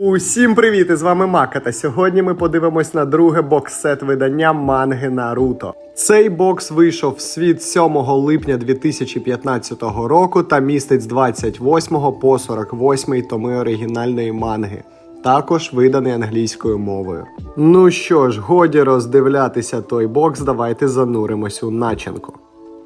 Усім привіт! З вами Мака. Та сьогодні ми подивимось на друге бокс-сет видання манги Наруто. Цей бокс вийшов в світ 7 липня 2015 року та містить з 28 по 48 томи оригінальної манги. Також виданий англійською мовою. Ну що ж, годі роздивлятися той бокс, давайте зануримось у начинку.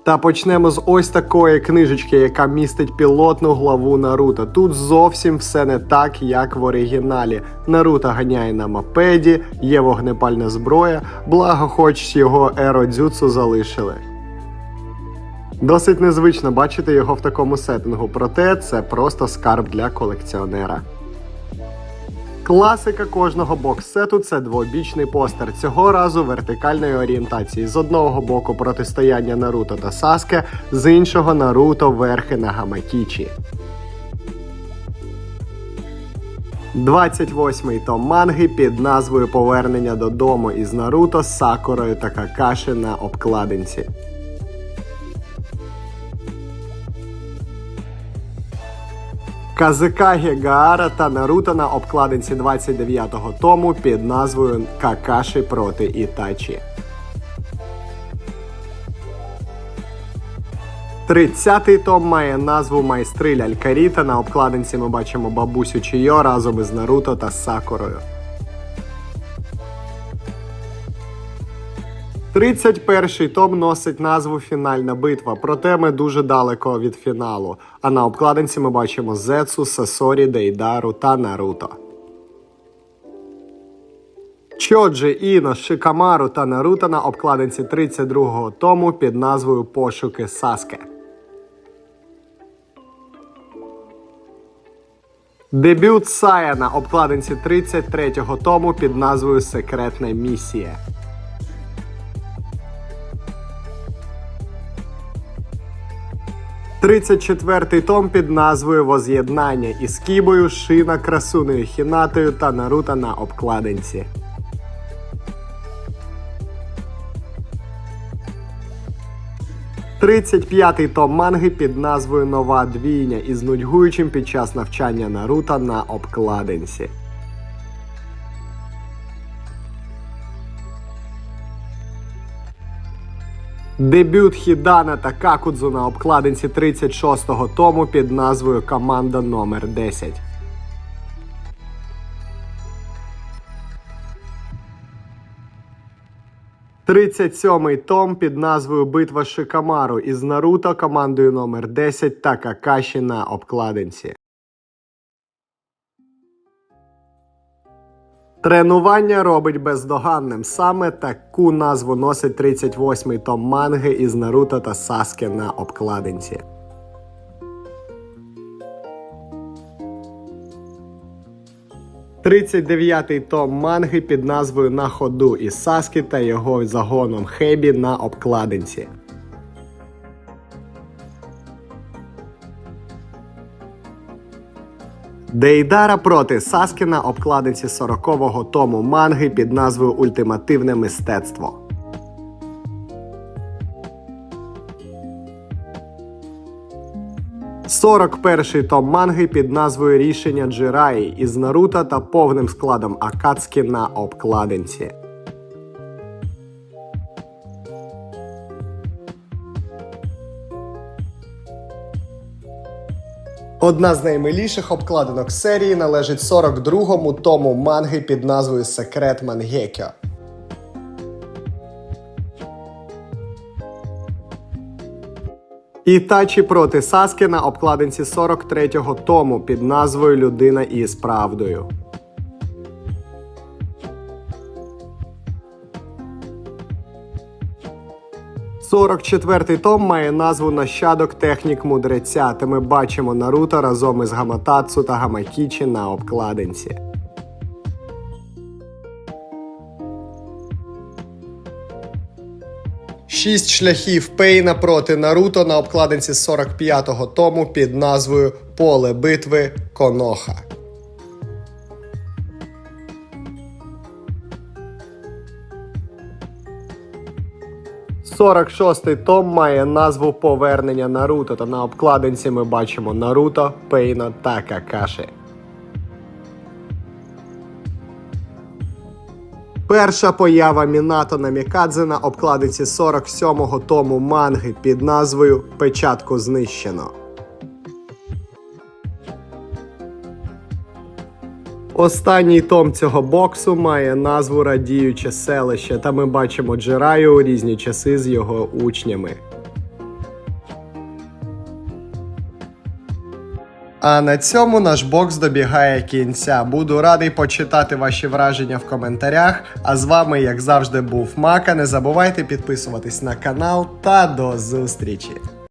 Та почнемо з ось такої книжечки, яка містить пілотну главу Наруто. Тут зовсім все не так, як в оригіналі. Наруто ганяє на мопеді, є вогнепальна зброя, благо хоч його еродзюцу залишили. Досить незвично бачити його в такому сеттингу, проте це просто скарб для колекціонера. Класика кожного бокс-сету це двобічний постер. Цього разу вертикальної орієнтації. З одного боку протистояння Наруто та Саске, з іншого Наруто верхи на Гамакічі. 28-й том манги під назвою Повернення додому із Наруто, Сакурою та Какаші на обкладинці. Казикагі Гаара та Наруто на обкладинці 29-го тому під назвою Какаші проти Ітачі. 30-й том має назву Майстри лялькарі та на обкладинці ми бачимо бабусю Чийо разом із Наруто та Сакурою. 31-й том носить назву Фінальна битва, проте ми дуже далеко від фіналу. А на обкладинці ми бачимо Зецу, Сасорі, Дейдару та Наруто. Чоджі, Іно, Шикамару та Наруто на обкладинці 32-го тому під назвою Пошуки Саске. Дебют Сая на обкладинці 33-го тому під назвою Секретна місія. Тридцять четвертий том під назвою Воз'єднання із Кібою, Шина, Красуною Хінатою та Наруто на обкладинці. Тридцять п'ятий том манги під назвою Нова двійня із нудьгуючим під час навчання Наруто на обкладинці. Дебют Хідана та Какудзу на обкладинці 36-го тому під назвою Команда номер 10. Тридцять сьомий том під назвою Битва Шикамару із Наруто командою номер 10 та Какаші на обкладинці. Тренування робить бездоганним. Саме таку назву носить 38-й том манги із Наруто та Саске на обкладинці. Тридцять дев'ятий том манги під назвою На ходу із Саскі та його загоном Хебі на обкладинці. Дейдара проти Саскіна обкладинці 40-го тому манги під назвою Ультимативне мистецтво. Сорок перший том манги під назвою Рішення Джираї із Наруто та повним складом Акацкі на обкладинці. Одна з наймиліших обкладинок серії належить 42-му тому манги під назвою Секрет Мангекьо. Ітачі проти Саски на обкладинці 43-го тому під назвою Людина із правдою. Сорок четвертий том має назву Нащадок технік мудреця, та ми бачимо Наруто разом із Гаматацу та Гамакічі на обкладинці. Шість шляхів Пейна проти Наруто на обкладинці 45-го тому під назвою Поле битви Коноха. 46-й том має назву Повернення Наруто, та на обкладинці ми бачимо Наруто, Пейна та Какаші. Перша поява Мінато на Мікадзе на обкладинці 47-го тому манги під назвою Печатку знищено. Останній том цього боксу має назву Радіюче селище, та ми бачимо Джираю у різні часи з його учнями. А на цьому наш бокс добігає кінця. Буду радий почитати ваші враження в коментарях. А з вами, як завжди, був Мака. Не забувайте підписуватись на канал та до зустрічі!